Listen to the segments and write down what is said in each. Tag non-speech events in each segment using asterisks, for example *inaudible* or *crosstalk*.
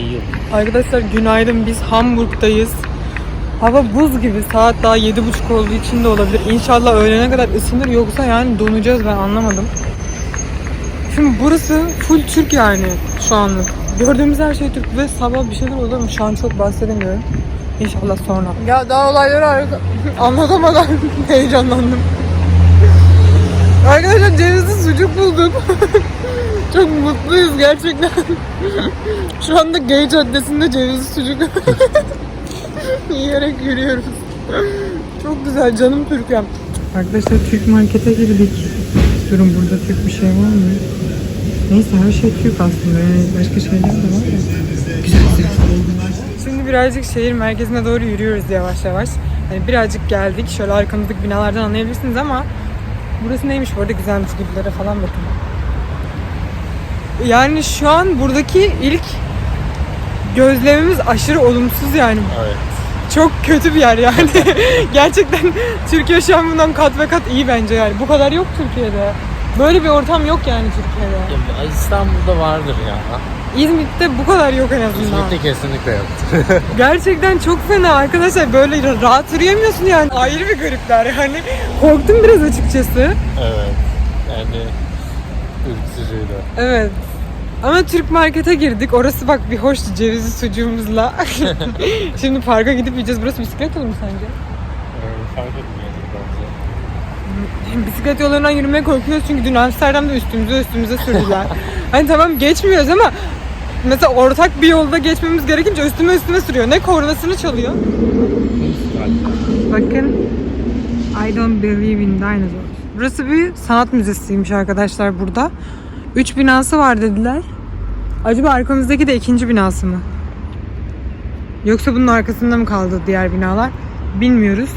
kayıyor. Arkadaşlar günaydın biz Hamburg'dayız. Hava buz gibi saat daha yedi buçuk olduğu için de olabilir. İnşallah öğlene kadar ısınır yoksa yani donacağız ben anlamadım. Şimdi burası full Türk yani şu anlık. Gördüğümüz her şey Türk ve sabah bir şeyler olur mu? Şu an çok bahsedemiyorum. İnşallah sonra. Ya daha olayları *laughs* anlatamadan *laughs* heyecanlandım. Arkadaşlar cevizli sucuk bulduk. *laughs* çok mutluyuz gerçekten. *laughs* Şu anda Gay Caddesi'nde cevizli sucuk *laughs* yiyerek yürüyoruz. Çok güzel canım Türkiye'm. Arkadaşlar Türk markete girdik. Durun burada Türk bir şey var mı? Neyse her şey Türk aslında yani başka şeyler de var ya. Güzel güzel. Şimdi birazcık şehir merkezine doğru yürüyoruz yavaş yavaş. Hani birazcık geldik. Şöyle arkamızdaki binalardan anlayabilirsiniz ama burası neymiş bu arada güzelmiş gibilere falan bakın. Yani şu an buradaki ilk gözlemimiz aşırı olumsuz yani. Evet. Çok kötü bir yer yani. *laughs* Gerçekten Türkiye şu an bundan kat ve kat iyi bence yani. Bu kadar yok Türkiye'de. Böyle bir ortam yok yani Türkiye'de. Ya, İstanbul'da vardır ya. İzmit'te bu kadar yok en azından. İzmir'de kesinlikle yoktur. *laughs* *laughs* Gerçekten çok fena arkadaşlar. Böyle ra- rahat yürüyemiyorsun yani. Ayrı bir garipler yani. Korktum biraz açıkçası. evet. Yani ürkütücüydü. Evet. Ama Türk markete girdik. Orası bak bir hoş cevizli sucuğumuzla. *laughs* Şimdi parka gidip yiyeceğiz. Burası bisiklet yolu mu sence? Ee, fark bence. Bisiklet yollarından yürümeye korkuyoruz çünkü dün Amsterdam'da üstümüze üstümüze sürdüler. *laughs* hani tamam geçmiyoruz ama mesela ortak bir yolda geçmemiz gerekince üstüme üstüme sürüyor. Ne kornasını çalıyor. Bakın. I don't believe in dinosaurs. Burası bir sanat müzesiymiş arkadaşlar burada. Üç binası var dediler. Acaba arkamızdaki de ikinci binası mı? Yoksa bunun arkasında mı kaldı diğer binalar? Bilmiyoruz.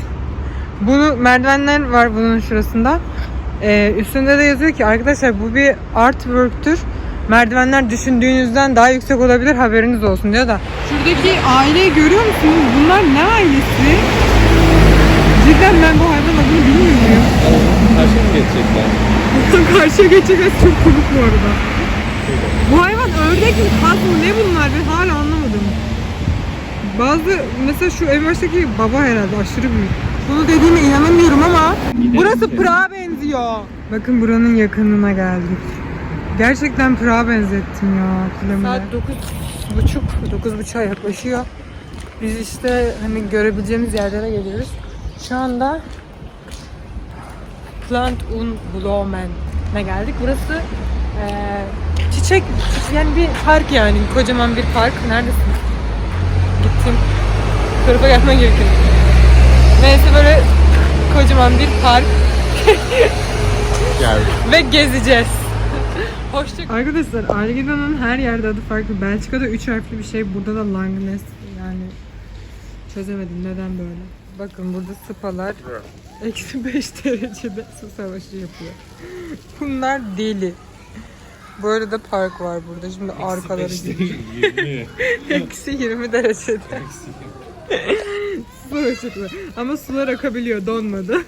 Bunu merdivenler var bunun şurasında. Ee, üstünde de yazıyor ki arkadaşlar bu bir artwork'tür. Merdivenler düşündüğünüzden daha yüksek olabilir haberiniz olsun diyor da. Şuradaki aileyi görüyor musunuz? Bunlar ne ailesi? Cidden ben bu hayvan adını bilmiyorum. Karşı mı geçecekler? Karşıya geçeceğiz çok komik bu arada. Bu hayvan ördek mi, kaz mı ne bunlar ben hala anlamadım. Bazı mesela şu en baştaki baba herhalde aşırı büyük. Bunu dediğime inanamıyorum ama burası Pırağa benziyor. Bakın buranın yakınına geldik. Gerçekten Pırağa benzettim ya kilometre. Saat dokuz buçuk, dokuz buçuğa yaklaşıyor. Biz işte hani görebileceğimiz yerlere geliyoruz. Şu anda Plant und Blumen'e geldik. Burası eee, çiçek, yani bir park yani. Kocaman bir park. Neredesin? Gittim. Tarafa gelmen gerekiyor. Neyse böyle kocaman bir park *laughs* Geldi. ve gezeceğiz. *laughs* Hoşça Arkadaşlar Algida'nın her yerde adı farklı. Belçika'da 3 harfli bir şey. Burada da Langnes yani çözemedim neden böyle. Bakın burada spalar eksi 5 derecede su savaşı yapıyor. Bunlar deli. Böyle de park var burada. Şimdi arkaları gidiyor. *laughs* Eksi 20 derecede. *laughs* Su ışıklı. Ama sular akabiliyor, donmadı.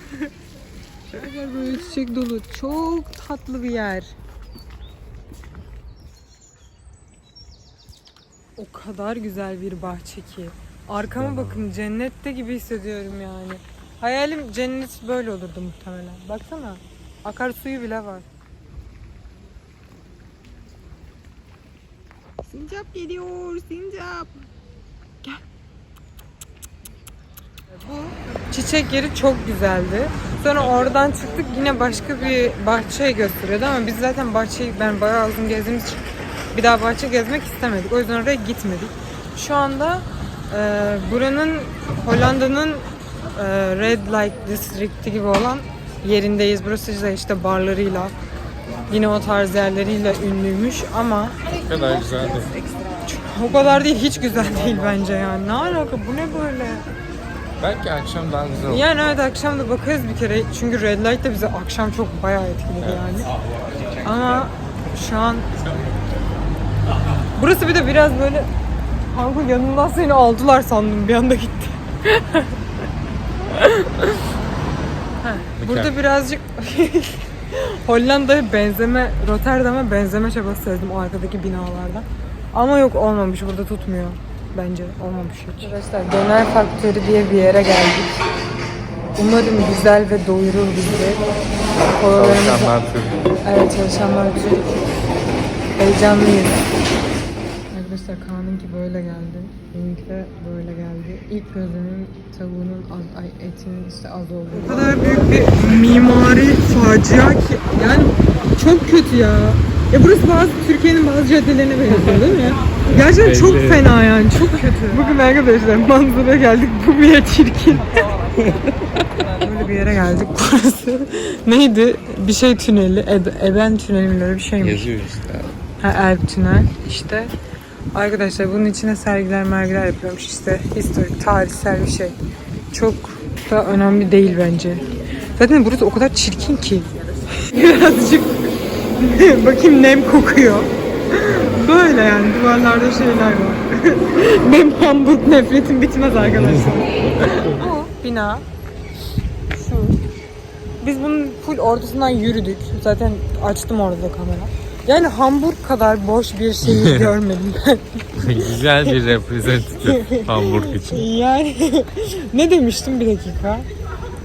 Her böyle çiçek dolu. Çok tatlı bir yer. O kadar güzel bir bahçe ki. Arkama bakın cennette gibi hissediyorum yani. Hayalim cennet böyle olurdu muhtemelen. Baksana. Akarsuyu bile var. Sincap geliyor. Sincap. Gel. Bu çiçek yeri çok güzeldi. Sonra oradan çıktık yine başka bir bahçeyi gösteriyordu ama biz zaten bahçeyi ben bayağı uzun gezdiğimiz için bir daha bahçe gezmek istemedik. O yüzden oraya gitmedik. Şu anda e, buranın Hollanda'nın Red Light District'i gibi olan yerindeyiz. Burası da işte barlarıyla yine o tarz yerleriyle ünlüymüş ama Ne kadar güzeldi. o kadar değil hiç güzel değil bence yani. Ne alaka bu ne böyle? Belki akşam daha güzel olur. Yani evet akşam da bakarız bir kere. Çünkü Red Light de bizi akşam çok bayağı etkiledi yani. Ama şu an burası bir de biraz böyle kanka yanından seni aldılar sandım bir anda gitti. *laughs* Burada birazcık *laughs* Hollanda'ya benzeme, Rotterdam'a benzeme çabası sezdim o arkadaki binalardan. Ama yok olmamış burada tutmuyor. Bence olmamış hiç. Arkadaşlar Döner Faktörü diye bir yere geldik. Umarım güzel ve doyurur bizi. Çalışanlar Türk. Evet çalışanlar için heyecanlıyız. Arkadaşlar Kaan'ınki böyle geldi. Benimki de böyle geldi. İlk gözünün tavuğunun az, ay, etinin işte az olduğu. O kadar büyük bir mimari facia ki yani çok kötü ya. Ya burası bazı Türkiye'nin bazı caddelerine benziyor değil mi? Gerçekten çok Belli. fena yani çok kötü. Bugün arkadaşlar manzaraya geldik bu bile çirkin. Böyle bir yere geldik burası. Neydi? Bir şey tüneli. Ed- Eben tüneli mi öyle bir şeymiş. Yazıyor işte. Ha, Erb tünel işte. Arkadaşlar bunun içine sergiler mergiler yapıyormuş işte. Historik, tarihsel bir şey. Çok da önemli değil bence. Zaten burası o kadar çirkin ki. *laughs* Birazcık *laughs* bakayım nem kokuyor. *laughs* Böyle yani duvarlarda şeyler var. Benim Hamburg nefretim bitmez arkadaşlar. Bu bina şu. Biz bunun full ortasından yürüdük. Zaten açtım orada da kamera. Yani Hamburg kadar boş bir şehir *laughs* görmedim ben. *laughs* Güzel bir reprezentatif Hamburg için. Yani *laughs* ne demiştim bir dakika?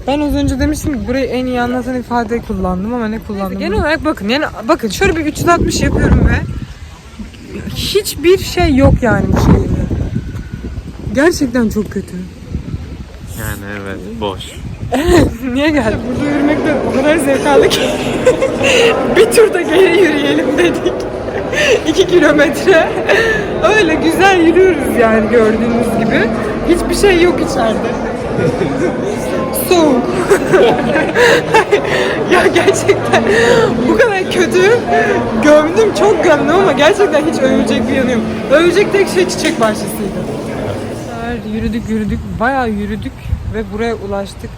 Ben az önce demiştim ki burayı en iyi anlatan ifadeyi kullandım ama ne kullandım? Genel olarak bakın yani bakın şöyle bir 360 yapıyorum ve hiçbir şey yok yani bu şehirde. Gerçekten çok kötü. Yani evet boş. *laughs* Niye geldik? Burada yürümekten o kadar zevk aldık ki. *laughs* bir turda geri yürüyelim dedik. *laughs* İki kilometre. Öyle güzel yürüyoruz yani gördüğünüz gibi. Hiçbir şey yok içeride. Soğuk. ya gerçekten bu kadar kötü gömdüm çok gömdüm ama gerçekten hiç övülecek bir yanı yok. Övülecek tek şey çiçek bahçesiydi. Yürüdük yürüdük bayağı yürüdük ve buraya ulaştık.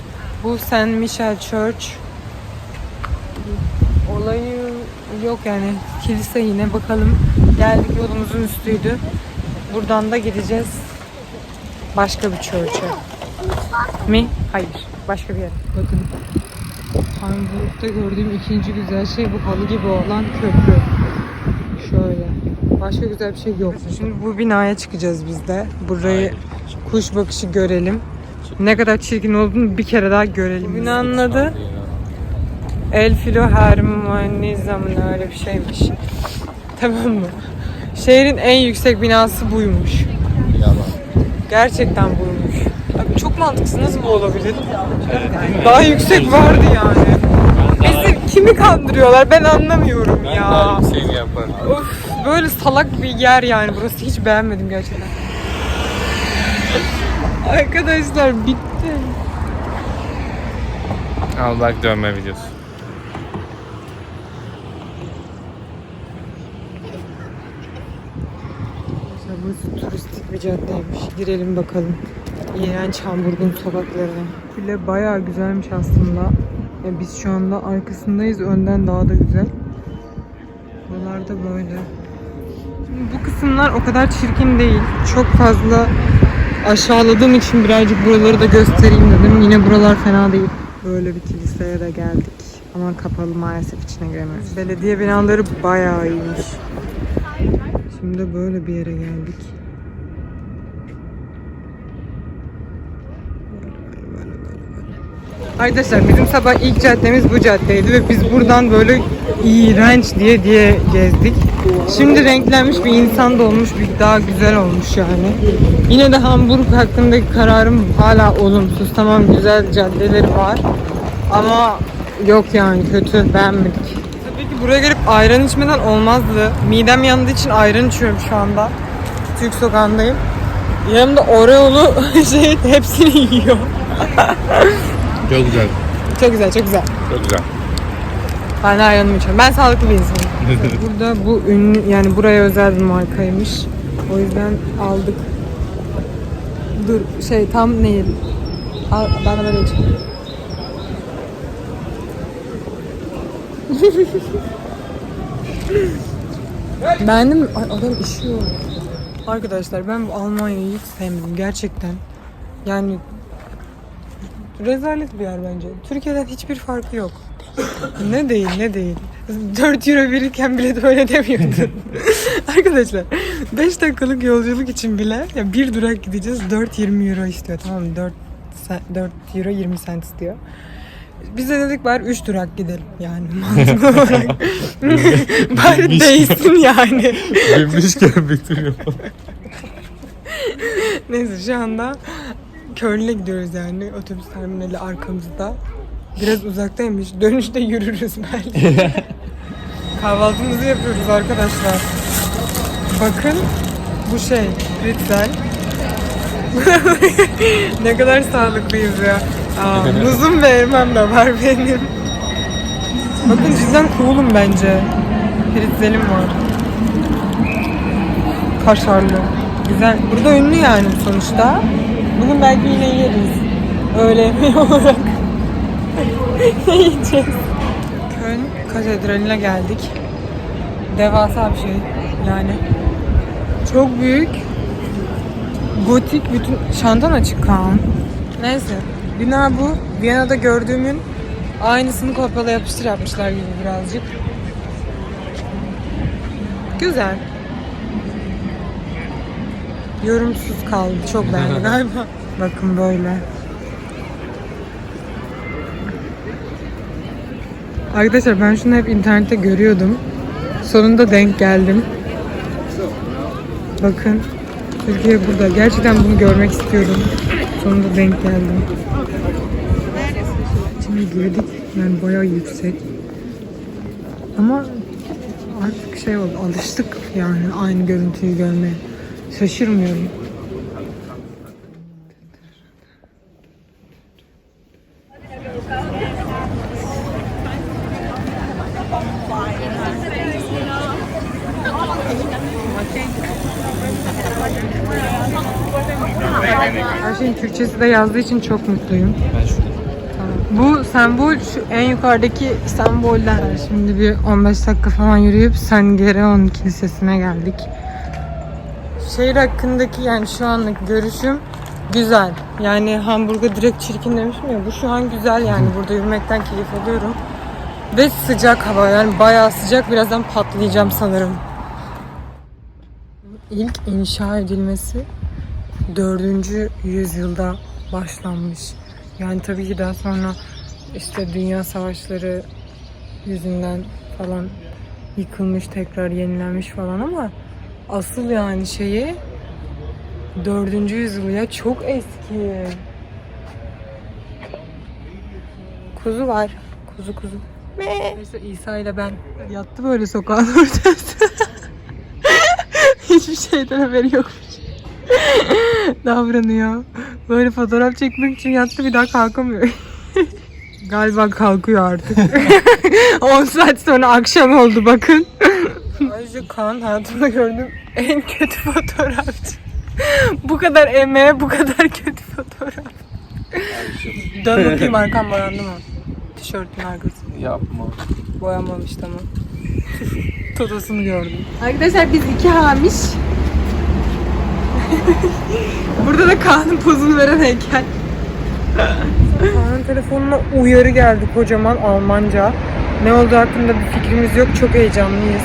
Bu St. Michel Church. Olayı yok yani kilise yine bakalım. Geldik yolumuzun üstüydü. Buradan da gideceğiz başka bir church'e. Mi? Hayır. Başka bir yere. Bakın. Hamburg'da gördüğüm ikinci güzel şey bu halı gibi olan köprü. Şöyle. Başka güzel bir şey yok. Şimdi bu binaya çıkacağız biz de. Burayı kuş bakışı görelim. Ne kadar çirkin olduğunu bir kere daha görelim. Binanın adı El Filo Hermanizm öyle bir şeymiş. Tamam mı? Şehrin en yüksek binası buymuş. Yalan. Gerçekten buymuş. Abi çok mantıksız nasıl bu olabilir? Daha yüksek vardı yani. Bizi kimi kandırıyorlar ben anlamıyorum Ben ya. daha yükseğini yaparım. Of böyle salak bir yer yani burası hiç beğenmedim gerçekten. Arkadaşlar bitti. Al bak dönme videosu. Burası turistik bir caddeymiş. Girelim bakalım. İğrenç Hamburg'un sokaklarına. Kule bayağı güzelmiş aslında. Ya biz şu anda arkasındayız. Önden daha da güzel. Buralarda böyle. Şimdi bu kısımlar o kadar çirkin değil. Çok fazla aşağıladığım için birazcık buraları da göstereyim dedim. Yine buralar fena değil. Böyle bir kiliseye de geldik. Ama kapalı maalesef içine giremiyoruz. Belediye binaları bayağı iyiymiş. Şimdi böyle bir yere geldik. Arkadaşlar bizim sabah ilk caddemiz bu caddeydi ve biz buradan böyle iğrenç diye diye gezdik. Şimdi renklenmiş bir insan da olmuş, bir daha güzel olmuş yani. Yine de Hamburg hakkındaki kararım hala olumsuz. Tamam güzel caddeleri var ama yok yani kötü beğenmedik. Tabii ki buraya gelip ayran içmeden olmazdı. Midem yandığı için ayran içiyorum şu anda. Türk sokağındayım. Yanımda Oreo'lu *laughs* şey hepsini yiyor. Çok güzel. Çok güzel, çok güzel. Çok güzel. Ben de ayranımı içiyorum. Ben sağlıklı bir insanım. *laughs* Burada bu ünlü, yani buraya özel bir markaymış. O yüzden aldık. Dur, şey tam ne? Al, bana böyle içeyim. *laughs* Beğendin mi? Ay, adam işiyor. Arkadaşlar ben bu Almanya'yı hiç sevmedim gerçekten. Yani rezalet bir yer bence. Türkiye'den hiçbir farkı yok. ne değil ne değil. 4 euro verirken bile de öyle demiyordun. *laughs* Arkadaşlar 5 dakikalık yolculuk için bile ya bir durak gideceğiz 4.20 euro istiyor tamam mı? 4, sen- 4 euro 20 cent istiyor. Biz de dedik bari 3 durak gidelim yani *laughs* mantıklı olarak. bari değsin yani. Binmişken bitiriyor. Neyse şu anda Köln'e gidiyoruz yani otobüs terminali arkamızda. Biraz uzaktaymış. Dönüşte yürürüz belki. *laughs* Kahvaltımızı yapıyoruz arkadaşlar. Bakın bu şey pretzel. *laughs* ne kadar sağlıklıyız ya. Aa, *laughs* muzum ve elmam da var benim. Bakın cidden cool'um bence. Pretzelim var. Kaşarlı. Güzel. Burada ünlü yani sonuçta. Bugün belki yine yeriz. Öyle yemeği *laughs* olarak. ne yiyeceğiz? Köln Katedrali'ne geldik. Devasa bir şey yani. Çok büyük. Gotik bütün şantan açık Kaan. Neyse. Bina bu. Viyana'da gördüğümün aynısını kopyala yapıştır yapmışlar gibi birazcık. Güzel. Yorumsuz kaldı. Çok beğendi *laughs* galiba. Bakın böyle. Arkadaşlar ben şunu hep internette görüyordum. Sonunda denk geldim. Bakın. Türkiye burada. Gerçekten bunu görmek istiyordum. Sonunda denk geldim. Şimdi girdik. Yani bayağı yüksek. Ama artık şey oldu. Alıştık yani aynı görüntüyü görmeye. Şaşırmıyorum. Her şeyin Türkçesi de yazdığı için çok mutluyum. Ben şurada. Bu sembol şu en yukarıdaki semboller. Şimdi bir 15 dakika falan yürüyüp Sengereon Kilisesi'ne geldik. Şehir hakkındaki yani şu anlık görüşüm güzel. Yani Hamburg'a direkt çirkin demişim ya. Bu şu an güzel yani. Burada yürümekten keyif alıyorum. Ve sıcak hava yani bayağı sıcak. Birazdan patlayacağım sanırım. İlk inşa edilmesi 4. yüzyılda başlanmış. Yani tabii ki daha sonra işte dünya savaşları yüzünden falan yıkılmış, tekrar yenilenmiş falan ama asıl yani şeyi 4. yüzyıl ya çok eski. Kuzu var. Kuzu kuzu. Neyse İsa ile ben yattı böyle sokağın ortasında. *laughs* Hiçbir şeyden haberi yokmuş. *laughs* Davranıyor. Böyle fotoğraf çekmek için yattı bir daha kalkamıyor. *laughs* Galiba kalkıyor artık. 10 saat sonra akşam oldu bakın. Ayrıca Kaan hayatımda gördüğüm en kötü fotoğrafçı. *laughs* bu kadar emeğe bu kadar kötü fotoğraf. Dön bakayım arkam boyandı mı? Tişörtün arkası. Yapma. Boyanmamış tamam. Totosunu gördüm. Arkadaşlar biz iki hamiş. *laughs* Burada da Kaan'ın pozunu veren heykel. Kaan'ın telefonuna uyarı geldi kocaman Almanca. Ne olduğu hakkında bir fikrimiz yok. Çok heyecanlıyız.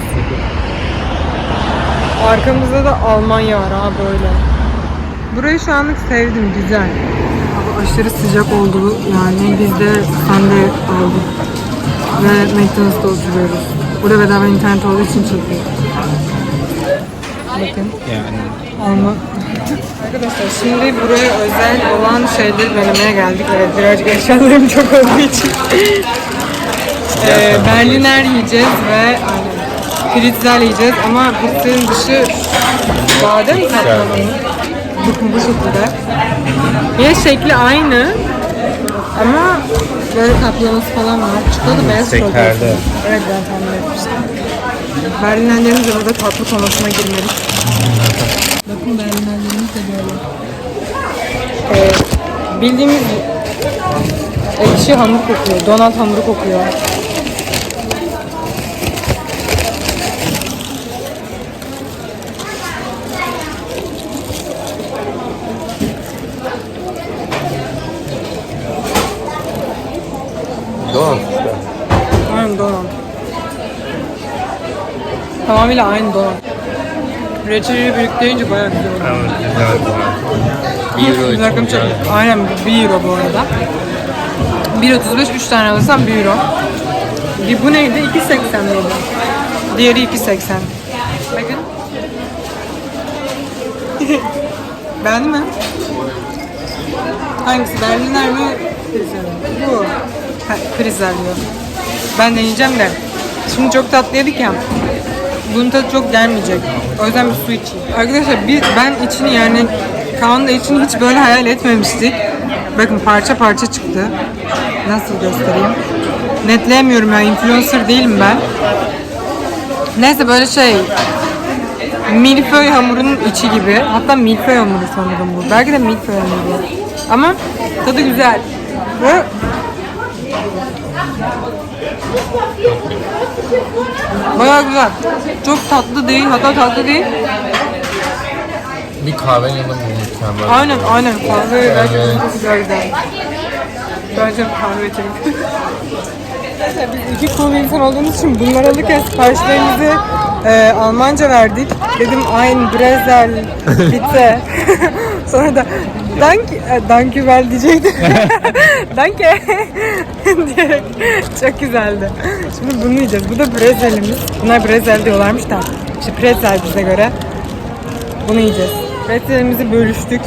Arkamızda da Almanya var ha böyle. Burayı şu anlık sevdim. Güzel. Hava aşırı sıcak oldu. Yani biz de sande aldık. Ve McDonald's'ta oturuyoruz. Burada bedava internet olduğu için çok iyi. Bakın. Yani. Alma. Arkadaşlar şimdi buraya özel olan şeyleri denemeye geldik. Evet birazcık eşyalarım çok olduğu için. ee, Berliner yiyeceğiz ve Pritzel yiyeceğiz ama Pritzel'in dışı badem kaplamalı. Bakın bu şekilde. Yine şekli aynı ama böyle kaplaması falan var. Çikolata beyaz çikolata. Evet ben tahmin etmiştim. Berlinerlerimiz de burada tatlı komasına girmedik. Bakın Berlinerlerimiz de böyle. Ee, bildiğimiz ekşi hamur kokuyor. Donat hamuru kokuyor. Doğan işte. Aynen donat. Tamamıyla aynı donat. Reçeli büyükleyince bayağı güzel oldu. Evet, güzel. 1 euro için Rakım çok. güzel. Aynen 1 euro bu arada. 1.35 3 tane alırsam 1 euro. Bir bu neydi? 2.80 miydi? Diğeri 2.80. Bakın. *laughs* Beğendin mi? Hangisi? Berliner mi? Bu. Ha, Prizel diyor. Ben deneyeceğim de. Şimdi çok tatlı yedik ya. Bunun tadı çok gelmeyecek. O yüzden bir su içeyim. Arkadaşlar bir, ben içini yani Kaan da içini hiç böyle hayal etmemiştik. Bakın parça parça çıktı. Nasıl göstereyim? Netleyemiyorum ya. Influencer değilim ben. Neyse böyle şey milföy hamurunun içi gibi. Hatta milföy hamuru sanırım bu. Belki de milföy hamuru. Ama tadı güzel. Ve Bayağı güzel. Çok tatlı değil, hatta tatlı değil. Bir kahvenin yanında mükemmel. Aynen, aynen. Kahve Evet. çok güzel güzel. Bence kahve içelim. Biz iki konu insan olduğumuz için bunları alırken siparişlerimizi e, Almanca verdik. Dedim ein Brezel bitte. *laughs* Sonra da dank, e, danke well diyecektim. *laughs* danke *laughs* diyerek çok güzeldi. Şimdi bunu yiyeceğiz. Bu da Brezel'imiz. Bunlar Brezel diyorlarmış da. İşte pretzel bize göre. Bunu yiyeceğiz. Pretzelimizi bölüştük.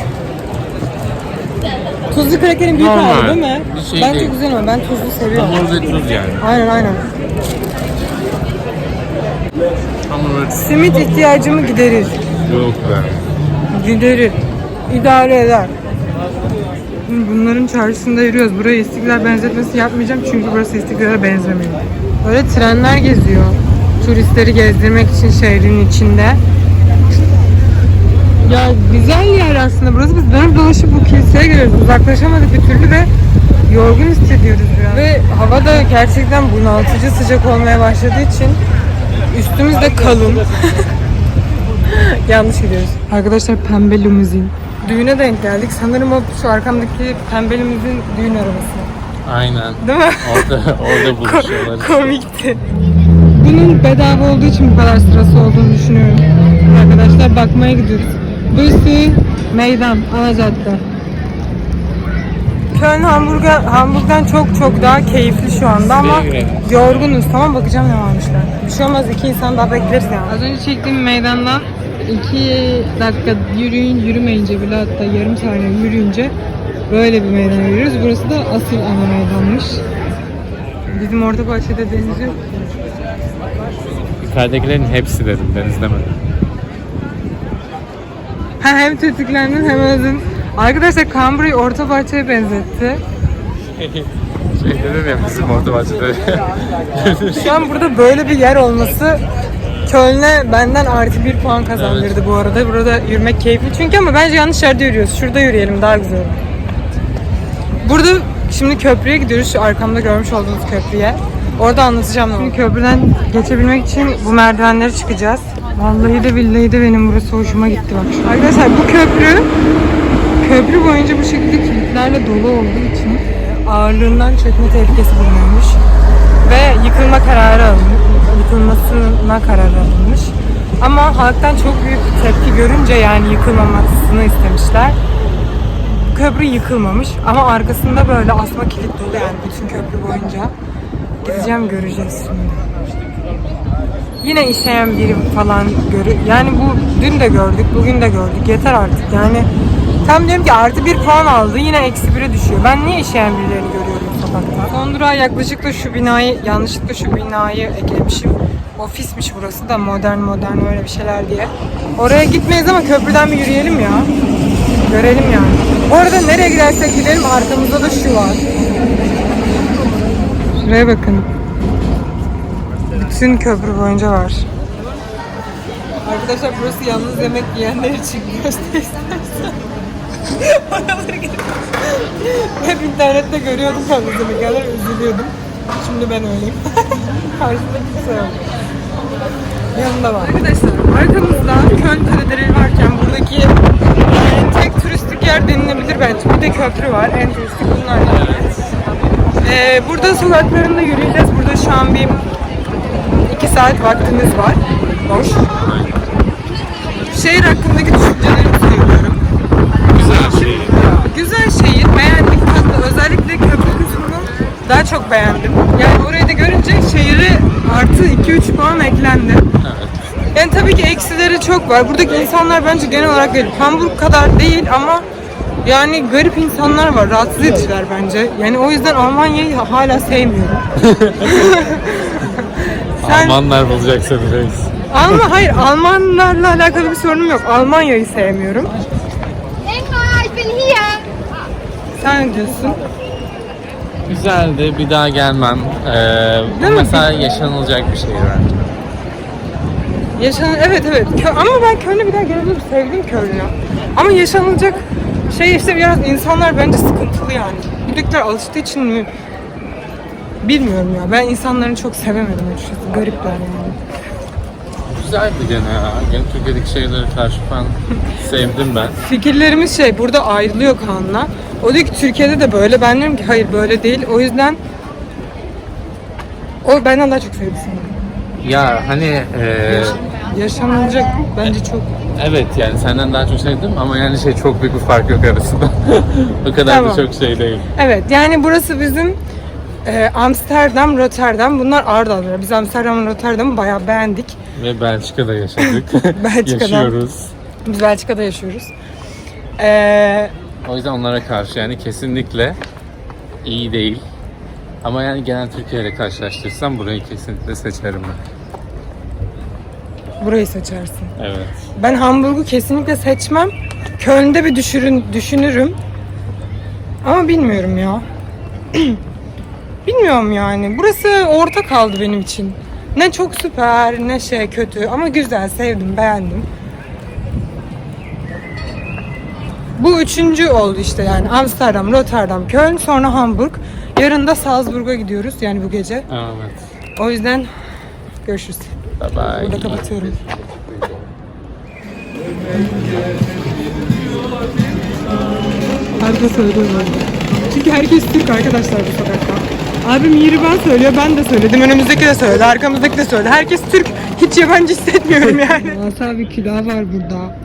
Tuzlu krakerin büyük Normal. hali değil mi? Bir şey Bence değil. güzel ama ben tuzlu seviyorum. Hamur ve tuz yani. Aynen aynen. Hamur ve Simit ihtiyacımı giderir. Yok be. Giderir. İdare eder. Bunların çarşısında yürüyoruz. Buraya İstiklal benzetmesi yapmayacağım çünkü burası İstiklal'e benzemiyor. Böyle trenler geziyor. Turistleri gezdirmek için şehrin içinde. Ya güzel yer aslında burası. Biz dönüp dolaşıp bu kiliseye giriyoruz. Uzaklaşamadık bir türlü ve yorgun hissediyoruz biraz. Ve hava da gerçekten bunaltıcı sıcak olmaya başladığı için üstümüz de kalın. *laughs* Yanlış gidiyoruz. Arkadaşlar pembe limuzin. Düğüne denk geldik. Sanırım o şu arkamdaki pembe limuzin düğün arabası. Aynen. Değil mi? Orada, orada *laughs* buluşuyorlar. Komikti. Bunun bedava olduğu için bu kadar sırası olduğunu düşünüyorum. Arkadaşlar bakmaya gidiyoruz. Burası meydan, ana cadde. Köln Hamburg'a, Hamburg'dan çok çok daha keyifli şu anda ama yorgunuz. Tamam bakacağım ne varmışlar. Bir şey olmaz iki insan daha bekleriz yani. Az önce çektiğim meydandan iki dakika yürüyün, yürümeyince bile hatta yarım saniye yürüyünce böyle bir meydan yürüyoruz. Burası da asıl ana meydanmış. Bizim orta bahçede deniz yok. Yukarıdakilerin hepsi dedim. Deniz demedim. Ha, hem tetiklendin hem özün. Arkadaşlar Cambry'i orta bahçeye benzetti. Şey dedim ya bizim orta bahçede. Şu an burada böyle bir yer olması Köln'e benden artı bir puan kazandırdı bu arada. Burada yürümek keyifli çünkü ama bence yanlış yerde yürüyoruz. Şurada yürüyelim daha güzel olur. Burada şimdi köprüye gidiyoruz. Şu arkamda görmüş olduğunuz köprüye. Orada anlatacağım ne Şimdi köprüden geçebilmek için bu merdivenleri çıkacağız. Vallahi de billahi de benim burası hoşuma gitti bak. Arkadaşlar bu köprü köprü boyunca bu şekilde kilitlerle dolu olduğu için ağırlığından çökme tehlikesi bulunuyormuş. Ve yıkılma kararı alınmış. Yıkılmasına karar alınmış. Ama halktan çok büyük tepki görünce yani yıkılmamasını istemişler. Köprü yıkılmamış ama arkasında böyle asma kilit dolu yani bütün köprü boyunca. Gideceğim göreceğiz şimdi. Yine işleyen biri falan görü yani bu dün de gördük, bugün de gördük. Yeter artık yani. Tam diyorum ki artı bir puan aldı yine eksi bire düşüyor. Ben niye işleyen birilerini görüyorum sokakta? Son durağı yaklaşık da şu binayı, yanlışlıkla şu binayı eklemişim. Ofismiş burası da modern modern öyle bir şeyler diye. Oraya gitmeyiz ama köprüden bir yürüyelim ya. Görelim yani. Bu arada nereye gidersek gidelim arkamızda da şu var. Şuraya bakın. Bütün köprü boyunca var. Arkadaşlar burası yalnız yemek yiyenler için göster *laughs* istersen. *laughs* Oralara gidip Hep internette görüyordum yemek yiyenler üzülüyordum. Şimdi ben öyleyim. *laughs* Karşımda kimse yok. Yanında var. Arkadaşlar arkamızda Köln Katedrali varken buradaki yani tek turistik yer denilebilir bence. Bir de köprü var. En turistik bunlardan. Ee, burada sokaklarında yürüyeceğiz. Burada şu an bir iki saat vaktimiz var. Boş. şehir hakkındaki düşüncelerimi söylüyorum. Güzel şey. Güzel şehir, beğendik tatlı. Özellikle köprü kısmını daha çok beğendim. Yani orayı da görünce şehri artı 2-3 puan eklendi. Evet. Yani tabii ki eksileri çok var. Buradaki insanlar bence genel olarak garip. Hamburg kadar değil ama yani garip insanlar var. Rahatsız ediciler bence. Yani o yüzden Almanya'yı hala sevmiyorum. *laughs* Sen Almanlar bulacak seni reis. Alman hayır Almanlarla alakalı bir sorunum yok. Almanya'yı sevmiyorum. Sen ne diyorsun? Güzeldi. Bir daha gelmem. Ee, bu Değil mi? mesela yaşanılacak bir şey bence. Yaşan evet evet. Kö- ama ben Köln'e bir daha gelebilirim. Sevdim Köln'ü. Ama yaşanılacak şey işte biraz insanlar bence sıkıntılı yani. Buradakiler alıştığı için mi? Bilmiyorum ya. Ben insanlarını çok sevemedim açıkçası. Garipler yani. Güzeldi gene ya. Gene Türkiye'deki şeylere karşı falan *laughs* sevdim ben. Fikirlerimiz şey burada ayrılıyor Kaan'la. O diyor ki Türkiye'de de böyle. Ben diyorum ki hayır böyle değil. O yüzden o benden daha çok sevdi sanırım. Ya hani ee, Yaşanılacak bence çok. evet yani senden daha çok sevdim ama yani şey çok büyük bir fark yok arasında. *laughs* o kadar Tamam. da çok şey değil. Evet yani burası bizim e, Amsterdam, Rotterdam. Bunlar arda adaları. Biz Amsterdam, Rotterdam'ı bayağı beğendik. Ve Belçika'da yaşadık. *laughs* *laughs* Belçika'da. Yaşıyoruz. Biz Belçika'da yaşıyoruz. E, O yüzden onlara karşı yani kesinlikle iyi değil. Ama yani genel Türkiye ile karşılaştırsam burayı kesinlikle seçerim ben. burayı seçersin. Evet. Ben Hamburg'u kesinlikle seçmem. Köln'de bir düşürün, düşünürüm. Ama bilmiyorum ya. *clears throat* bilmiyorum yani. Burası orta kaldı benim için. Ne çok süper ne şey kötü ama güzel sevdim beğendim. Bu üçüncü oldu işte yani Amsterdam, Rotterdam, Köln sonra Hamburg. Yarın da Salzburg'a gidiyoruz yani bu gece. Evet. O yüzden görüşürüz. Bye bye. Burada kapatıyorum. Arda söylüyor Çünkü herkes Türk arkadaşlar bu sokakta. Abim Yiriban söylüyor, ben de söyledim. Önümüzdeki de söyledi, arkamızdaki de söyledi. Herkes Türk, hiç yabancı hissetmiyorum *laughs* yani. Devasa bir külah var burada.